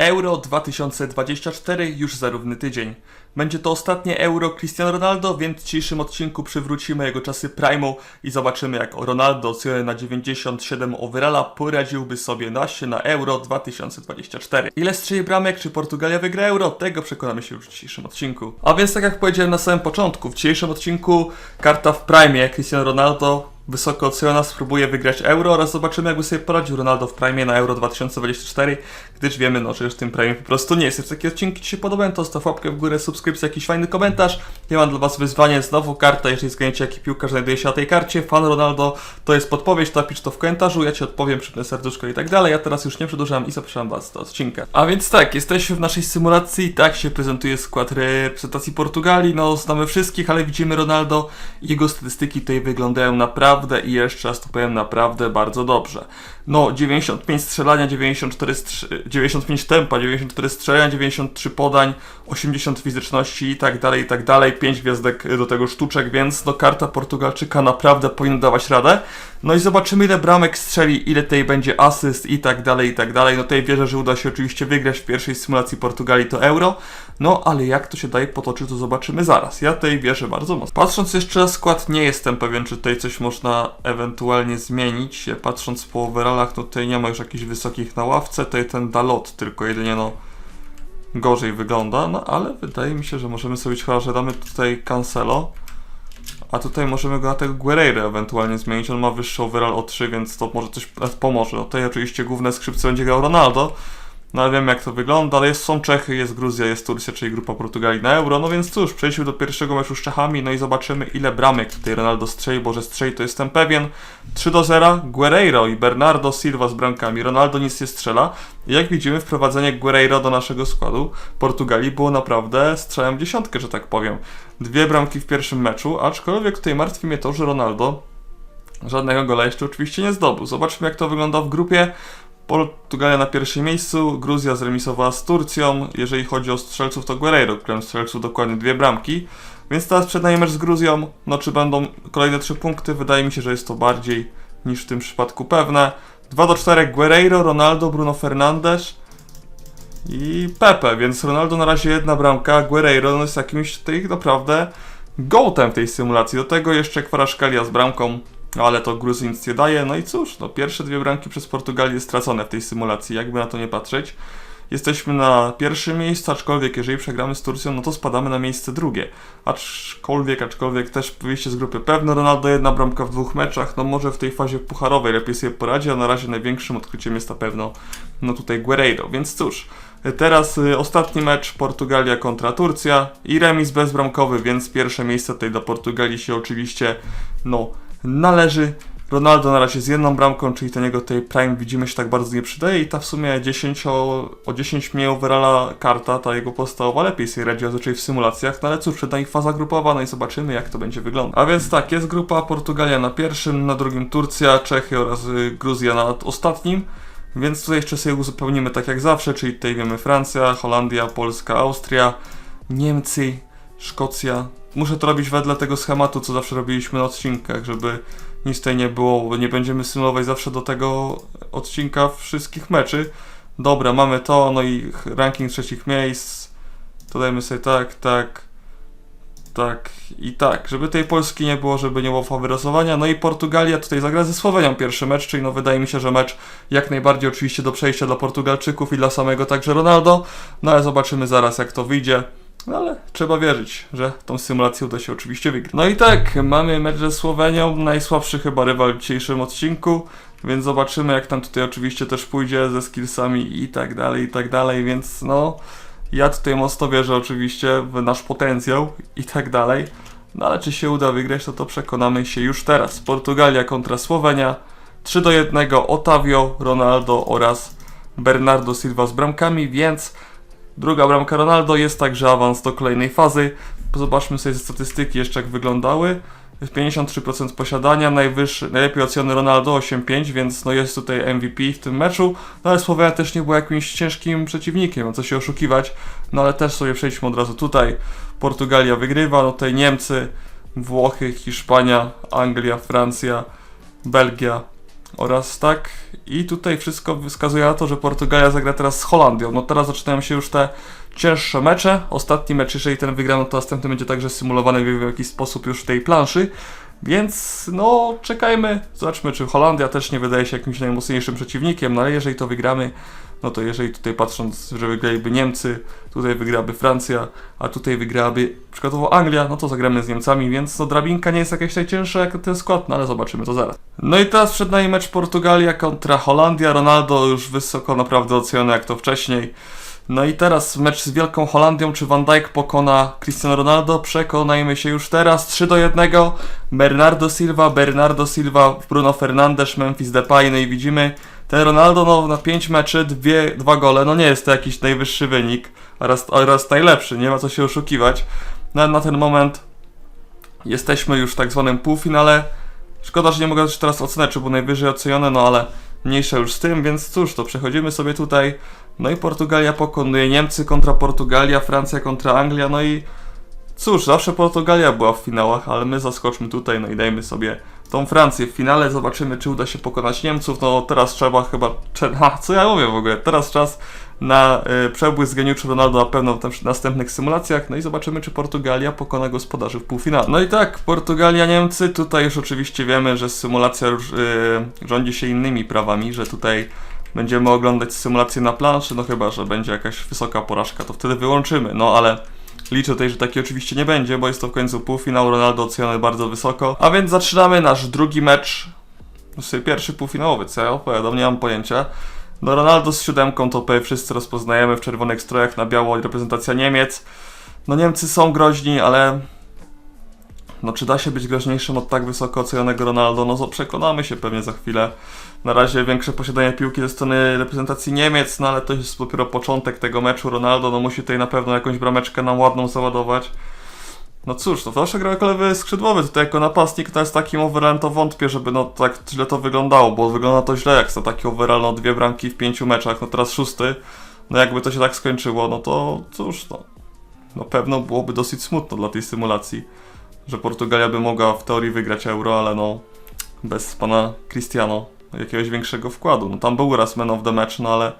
Euro 2024 już za równy tydzień. Będzie to ostatnie Euro Cristiano Ronaldo, więc w dzisiejszym odcinku przywrócimy jego czasy primu i zobaczymy jak Ronaldo oceniony na 97 overalla poradziłby sobie na się na Euro 2024. Ile strzeli bramek, czy Portugalia wygra Euro? Tego przekonamy się już w dzisiejszym odcinku. A więc tak jak powiedziałem na samym początku, w dzisiejszym odcinku karta w prime Cristiano Ronaldo wysoko oceniona spróbuje wygrać Euro oraz zobaczymy jakby sobie poradził Ronaldo w Prime na Euro 2024, gdyż wiemy no, że już w tym Prime po prostu nie jest. Jeśli takie odcinki Ci się podobają, to zostaw łapkę w górę, subskrypcję, jakiś fajny komentarz. Ja mam dla Was wyzwanie, znowu karta, jeżeli zgadniecie jaki piłkarz znajduje się na tej karcie, fan Ronaldo, to jest podpowiedź, napisz to w komentarzu, ja Ci odpowiem, przypnę serduszko i tak dalej. Ja teraz już nie przedłużam i zapraszam Was do odcinka. A więc tak, jesteśmy w naszej symulacji, tak się prezentuje skład reprezentacji Portugalii, no znamy wszystkich, ale widzimy Ronaldo jego statystyki tutaj wyglądają naprawdę i jeszcze raz to powiem naprawdę bardzo dobrze. No 95 strzelania, 94 str- 95 tempa, 94 strzelania, 93 podań, 80 fizyczności i tak dalej, i tak dalej, 5 gwiazdek do tego sztuczek, więc no karta Portugalczyka naprawdę powinna dawać radę. No i zobaczymy ile bramek strzeli, ile tej będzie asyst i tak dalej, i tak dalej. No tutaj wierzę, że uda się oczywiście wygrać w pierwszej symulacji Portugalii to Euro. No ale jak to się daje potoczyć, to zobaczymy zaraz. Ja tutaj wierzę bardzo mocno. Patrząc jeszcze na skład, nie jestem pewien, czy tutaj coś można ewentualnie zmienić. Patrząc po overallach, no tutaj nie ma już jakichś wysokich na ławce. Tutaj ten Dalot tylko jedynie no gorzej wygląda, no ale wydaje mi się, że możemy sobie chyba, że damy tutaj Cancelo. A tutaj możemy go na tego Guerreiro ewentualnie zmienić. On ma wyższy overall o 3, więc to może coś pomoże. No tutaj oczywiście główne skrzypce będzie grał Ronaldo. No ale wiem jak to wygląda, ale jest, są Czechy, jest Gruzja, jest Turcja, czyli grupa Portugalii na Euro. No więc cóż, przejdźmy do pierwszego meczu z Czechami, no i zobaczymy ile bramek tutaj Ronaldo strzeli, bo że strzeli to jestem pewien. 3 do 0, Guerreiro i Bernardo Silva z bramkami. Ronaldo nic nie strzela. I jak widzimy, wprowadzenie Guerreiro do naszego składu Portugalii było naprawdę strzałem w dziesiątkę, że tak powiem. Dwie bramki w pierwszym meczu, aczkolwiek tutaj martwi mnie to, że Ronaldo żadnego gola jeszcze oczywiście nie zdobył. Zobaczmy jak to wygląda w grupie. Portugalia na pierwszym miejscu, Gruzja zremisowała z Turcją. Jeżeli chodzi o strzelców, to Guerreiro, którym strzelców dokładnie dwie bramki. Więc teraz przed nami mecz z Gruzją. No czy będą kolejne trzy punkty? Wydaje mi się, że jest to bardziej niż w tym przypadku pewne. 2 do 4 Guerreiro, Ronaldo, Bruno Fernandes i Pepe, więc Ronaldo na razie jedna bramka, Guerreiro no jest jakimś tutaj naprawdę gołtem w tej symulacji. Do tego jeszcze Kwaraszkalia z bramką, ale to Gruzji nic nie daje. No i cóż, no pierwsze dwie bramki przez Portugalię stracone w tej symulacji, jakby na to nie patrzeć. Jesteśmy na pierwszym miejscu, aczkolwiek jeżeli przegramy z Turcją, no to spadamy na miejsce drugie. Aczkolwiek, aczkolwiek też wyjście z grupy pewne. Ronaldo jedna bramka w dwóch meczach, no może w tej fazie pucharowej lepiej sobie poradzi, a na razie największym odkryciem jest na pewno no tutaj Guerreiro. Więc cóż, teraz y, ostatni mecz Portugalia kontra Turcja i remis bezbramkowy, więc pierwsze miejsce tutaj dla Portugalii się oczywiście no należy. Ronaldo na razie z jedną bramką, czyli ten jego tej prime widzimy się tak bardzo nie przydaje i ta w sumie 10 o, o 10 mniej overalla karta, ta jego podstawowa lepiej sobie radziła zazwyczaj w symulacjach, no ale cóż, przed nami faza grupowa, no i zobaczymy jak to będzie wyglądać. A więc tak, jest grupa Portugalia na pierwszym, na drugim Turcja, Czechy oraz y, Gruzja na ostatnim. Więc tutaj jeszcze sobie uzupełnimy tak jak zawsze, czyli tutaj wiemy Francja, Holandia, Polska, Austria, Niemcy, Szkocja. Muszę to robić wedle tego schematu, co zawsze robiliśmy na odcinkach, żeby nic tutaj nie było, nie będziemy symulować zawsze do tego odcinka wszystkich meczy. Dobra, mamy to, no i ranking trzecich miejsc. To dajmy sobie tak, tak, tak i tak, żeby tej Polski nie było, żeby nie było faworyzowania. No i Portugalia tutaj zagra ze Słowenią pierwszy mecz, czyli no wydaje mi się, że mecz jak najbardziej oczywiście do przejścia dla Portugalczyków i dla samego także Ronaldo. No ale zobaczymy zaraz jak to wyjdzie. No ale trzeba wierzyć, że tą symulację uda się oczywiście wygrać. No i tak, mamy mecz ze Słowenią, najsłabszy chyba rywal w dzisiejszym odcinku, więc zobaczymy jak tam tutaj oczywiście też pójdzie ze skillsami i tak dalej, i tak dalej, więc no ja tutaj mocno wierzę oczywiście w nasz potencjał i tak dalej. No ale czy się uda wygrać, to to przekonamy się już teraz. Portugalia kontra Słowenia, 3 do 1, Otavio, Ronaldo oraz Bernardo Silva z bramkami, więc Druga bramka Ronaldo jest także awans do kolejnej fazy. Zobaczmy sobie statystyki jeszcze jak wyglądały. 53% posiadania, najwyższy, najlepiej oceniony Ronaldo 8-5, więc no jest tutaj MVP w tym meczu. No ale Słowenia też nie była jakimś ciężkim przeciwnikiem, no co się oszukiwać. No ale też sobie przejdźmy od razu tutaj. Portugalia wygrywa, no tutaj Niemcy, Włochy, Hiszpania, Anglia, Francja, Belgia oraz tak I tutaj wszystko wskazuje na to, że Portugalia zagra teraz z Holandią. No teraz zaczynają się już te cięższe mecze. Ostatni mecz, jeżeli ten wygrano, to następny będzie także symulowany w jakiś sposób już w tej planszy. Więc no, czekajmy, zobaczmy, czy Holandia też nie wydaje się jakimś najmocniejszym przeciwnikiem, no ale jeżeli to wygramy, no to jeżeli tutaj patrząc, że wygraliby Niemcy, tutaj wygrałaby Francja, a tutaj wygrałaby przykładowo Anglia, no to zagramy z Niemcami, więc no drabinka nie jest jakaś najcięższa jak ten skład, no ale zobaczymy to zaraz. No i teraz przed nami mecz Portugalia kontra Holandia, Ronaldo już wysoko naprawdę oceniony jak to wcześniej. No i teraz mecz z Wielką Holandią, czy Van Dijk pokona Cristiano Ronaldo? Przekonajmy się już teraz. 3 do 1. Bernardo Silva, Bernardo Silva, Bruno Fernandes, Memphis Depay. No i widzimy, ten Ronaldo no, na 5 meczy, dwie, dwa gole. No nie jest to jakiś najwyższy wynik, oraz, oraz najlepszy, nie ma co się oszukiwać. No, na ten moment jesteśmy już w tak zwanym półfinale. Szkoda, że nie mogę teraz ocenić, czy był najwyżej oceniony, no ale mniejsza już z tym, więc cóż, to przechodzimy sobie tutaj. No i Portugalia pokonuje Niemcy kontra Portugalia, Francja kontra Anglia, no i cóż, zawsze Portugalia była w finałach, ale my zaskoczmy tutaj, no i dajmy sobie tą Francję w finale, zobaczymy czy uda się pokonać Niemców, no teraz trzeba chyba, co ja mówię w ogóle, teraz czas na y, przebłysk geniuszu Ronaldo na pewno w następnych symulacjach, no i zobaczymy czy Portugalia pokona gospodarzy w półfinale. No i tak, Portugalia, Niemcy, tutaj już oczywiście wiemy, że symulacja y, rządzi się innymi prawami, że tutaj będziemy oglądać symulację na planszy, no chyba, że będzie jakaś wysoka porażka, to wtedy wyłączymy, no ale liczę tutaj, że taki oczywiście nie będzie, bo jest to w końcu półfinał, Ronaldo oceniony bardzo wysoko, a więc zaczynamy nasz drugi mecz, sobie pierwszy półfinałowy, co ja opowiadam, nie mam pojęcia. No Ronaldo z siódemką to pewnie wszyscy rozpoznajemy w czerwonych strojach na biało reprezentacja Niemiec. No Niemcy są groźni, ale no czy da się być groźniejszym od tak wysoko ocenionego Ronaldo? No przekonamy się pewnie za chwilę. Na razie większe posiadanie piłki ze strony reprezentacji Niemiec, no ale to jest dopiero początek tego meczu. Ronaldo no musi tutaj na pewno jakąś brameczkę nam ładną załadować. No cóż, to zawsze gra jako lewy skrzydłowy, tutaj jako napastnik to jest takim overallem to wątpię, żeby no tak źle to wyglądało, bo wygląda to źle jak za taki overall, no dwie bramki w pięciu meczach, no teraz szósty. No jakby to się tak skończyło, no to cóż no. Na pewno byłoby dosyć smutno dla tej symulacji, że Portugalia by mogła w teorii wygrać euro, ale no bez pana Cristiano jakiegoś większego wkładu. No tam był raz man of the match, no ale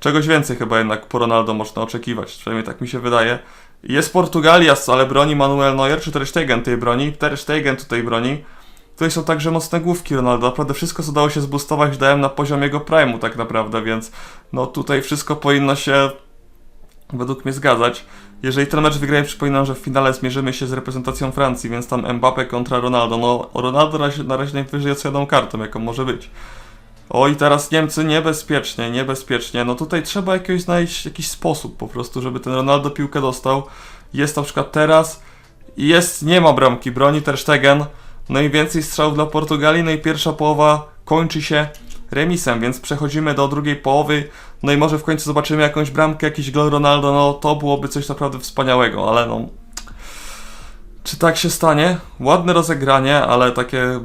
czegoś więcej chyba jednak po Ronaldo można oczekiwać, przynajmniej tak mi się wydaje. Jest Portugalia, ale broni Manuel Neuer czy Ter Stegen tej broni? Ter Stegen tutaj broni. Tutaj są także mocne główki Ronaldo. Naprawdę wszystko, co dało się zbustować, dałem na poziom jego prime'u tak naprawdę, więc no tutaj wszystko powinno się według mnie zgadzać. Jeżeli ten mecz wygraje, przypominam, że w finale zmierzymy się z reprezentacją Francji, więc tam Mbappe kontra Ronaldo. No, Ronaldo na razie, na razie najwyżej ocenioną kartą, jaką może być. O i teraz Niemcy niebezpiecznie, niebezpiecznie. No tutaj trzeba jakiegoś znaleźć jakiś sposób po prostu, żeby ten Ronaldo piłkę dostał. Jest na przykład teraz jest, nie ma bramki, broni Ter Stegen. No i więcej strzałów dla Portugalii, no i pierwsza połowa kończy się remisem, więc przechodzimy do drugiej połowy. No i może w końcu zobaczymy jakąś bramkę, jakiś gol Ronaldo, no to byłoby coś naprawdę wspaniałego, ale no... Czy tak się stanie? Ładne rozegranie, ale takie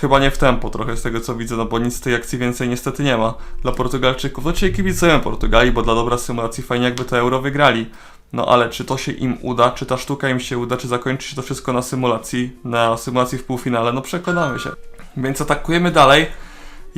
chyba nie w tempo trochę z tego co widzę, no bo nic z tej akcji więcej niestety nie ma dla Portugalczyków. No dzisiaj kibicujemy Portugalii, bo dla dobra symulacji fajnie jakby to euro wygrali. No ale czy to się im uda, czy ta sztuka im się uda, czy zakończy się to wszystko na symulacji, na symulacji w półfinale, no przekonamy się. Więc atakujemy dalej.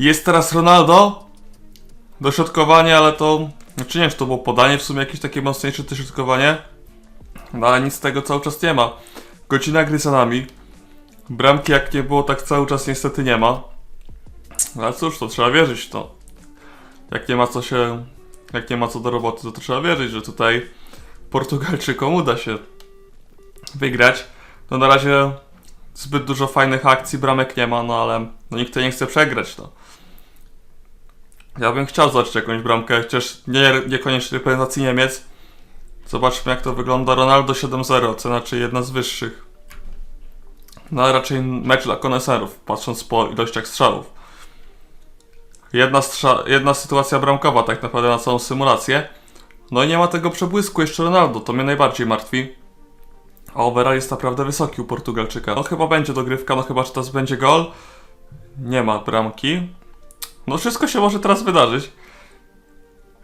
Jest teraz Ronaldo. Dośrodkowanie, ale to... Znaczy nie wiem, czy to było podanie, w sumie jakieś takie mocniejsze dośrodkowanie. No ale nic z tego cały czas nie ma. Godzina gry za nami. Bramki jak nie było, tak cały czas niestety nie ma. No Ale cóż, to trzeba wierzyć w to. Jak nie ma co się... Jak nie ma co do roboty, to, trzeba wierzyć, że tutaj Portugalczykom uda się wygrać. No na razie zbyt dużo fajnych akcji, bramek nie ma, no ale no nikt nie chce przegrać, no. Ja bym chciał zobaczyć jakąś bramkę, chociaż nie, niekoniecznie reprezentacji Niemiec. Zobaczmy jak to wygląda. Ronaldo 7-0, cena czy jedna z wyższych. No raczej mecz dla koneserów, patrząc po ilościach strzałów. Jedna, strza- jedna sytuacja bramkowa tak naprawdę na całą symulację. No i nie ma tego przebłysku jeszcze Ronaldo, to mnie najbardziej martwi. A overall jest naprawdę wysoki u Portugalczyka. No chyba będzie dogrywka, no chyba czy teraz będzie gol. Nie ma bramki. No wszystko się może teraz wydarzyć.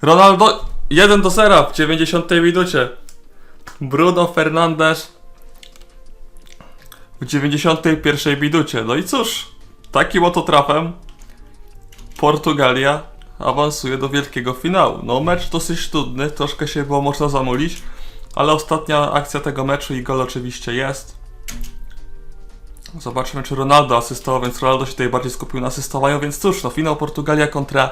Ronaldo 1 do 0 w 90 minucie. Bruno Fernandes w 91 minucie. No i cóż, takim oto trafem Portugalia awansuje do wielkiego finału. No mecz dosyć trudny, troszkę się było można zamulić, ale ostatnia akcja tego meczu i gol oczywiście jest. Zobaczymy, czy Ronaldo asystował, więc Ronaldo się tutaj bardziej skupił na asystowaniu, więc cóż, no finał Portugalia kontra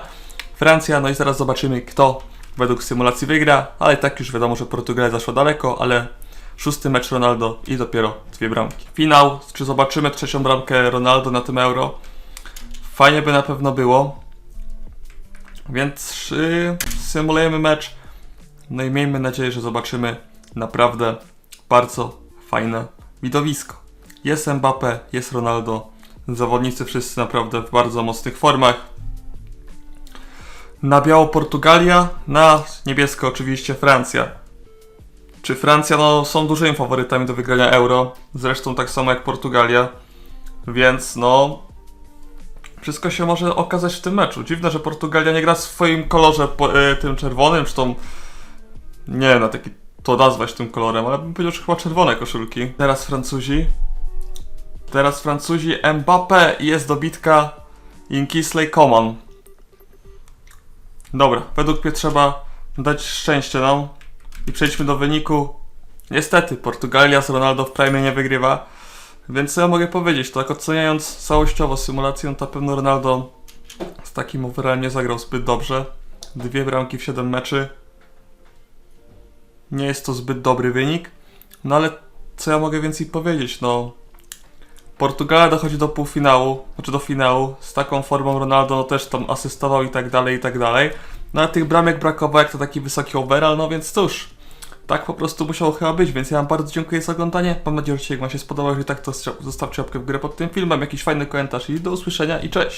Francja, no i zaraz zobaczymy, kto według symulacji wygra, ale tak już wiadomo, że Portugalia zaszła daleko, ale szósty mecz Ronaldo i dopiero dwie bramki. Finał, czy zobaczymy trzecią bramkę Ronaldo na tym Euro? Fajnie by na pewno było, więc yy, symulujemy mecz, no i miejmy nadzieję, że zobaczymy naprawdę bardzo fajne widowisko. Jest Mbappe, jest Ronaldo. Zawodnicy wszyscy naprawdę w bardzo mocnych formach. Na biało Portugalia, na niebiesko oczywiście Francja. Czy Francja no, są dużymi faworytami do wygrania Euro, zresztą tak samo jak Portugalia, więc no wszystko się może okazać w tym meczu. Dziwne, że Portugalia nie gra w swoim kolorze e, tym czerwonym, czy tą nie wiem na taki to nazwać tym kolorem, ale bym powiedział, że chyba czerwone koszulki. Teraz Francuzi. Teraz Francuzi Mbappé i jest dobitka Inkisley Coman. Dobra, według mnie trzeba dać szczęście nam i przejdźmy do wyniku. Niestety, Portugalia z Ronaldo w prime nie wygrywa. Więc co ja mogę powiedzieć? Tak oceniając całościowo symulację, to pewno Ronaldo z takim overallem nie zagrał zbyt dobrze. Dwie bramki w 7 meczy. Nie jest to zbyt dobry wynik. No ale co ja mogę więcej powiedzieć? No. Portugalia dochodzi do półfinału, znaczy do finału. Z taką formą Ronaldo no też tam asystował i tak dalej, i tak dalej. No ale tych bramek brakowało jak to taki wysoki overall, no więc cóż. Tak po prostu musiało chyba być, więc ja wam bardzo dziękuję za oglądanie. Mam nadzieję, że Ci wam się spodobało. Jeżeli tak, to zostawcie łapkę w górę pod tym filmem, jakiś fajny komentarz i do usłyszenia i cześć!